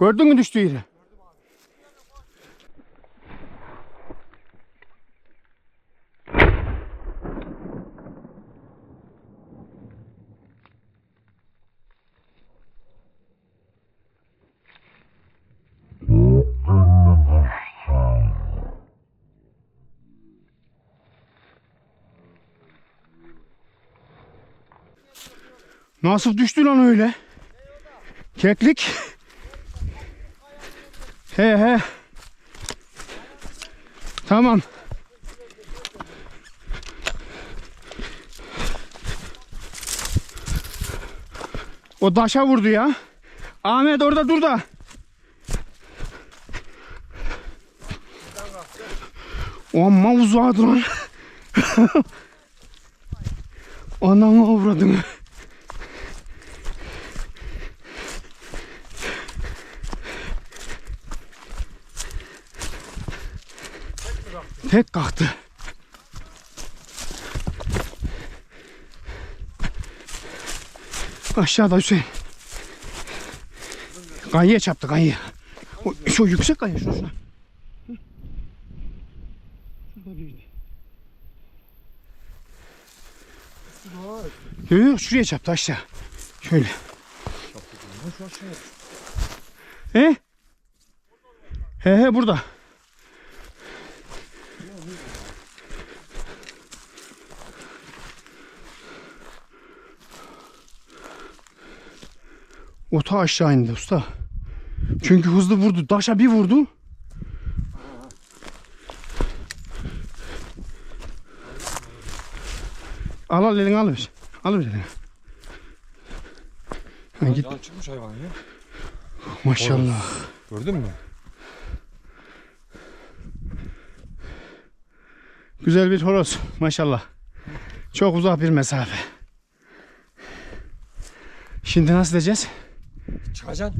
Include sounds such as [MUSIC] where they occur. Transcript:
Gördün mü düştüğü yeri? Nasıl düştü lan öyle? Keklik. He he. Tamam. O daşa vurdu ya. Ahmet orada dur da. Amma uzadı lan. [LAUGHS] Ananı avradını. Tek kalktı. Aşağıda Hüseyin. Kayıya çarptı kayıya. O, şu yüksek kayı şuna şuna. Şurada biriydi. Yok yok şuraya çarptı aşağı. Şöyle. He? He he burada. Ota aşağı indi usta. Çünkü hızlı vurdu. Taşa bir vurdu. Al al elini al bir elini. Ha, git. Yan çıkmış hayvan ya. Maşallah. Gördün mü? Güzel bir horoz. Maşallah. Çok uzak bir mesafe. Şimdi nasıl edeceğiz? 가자.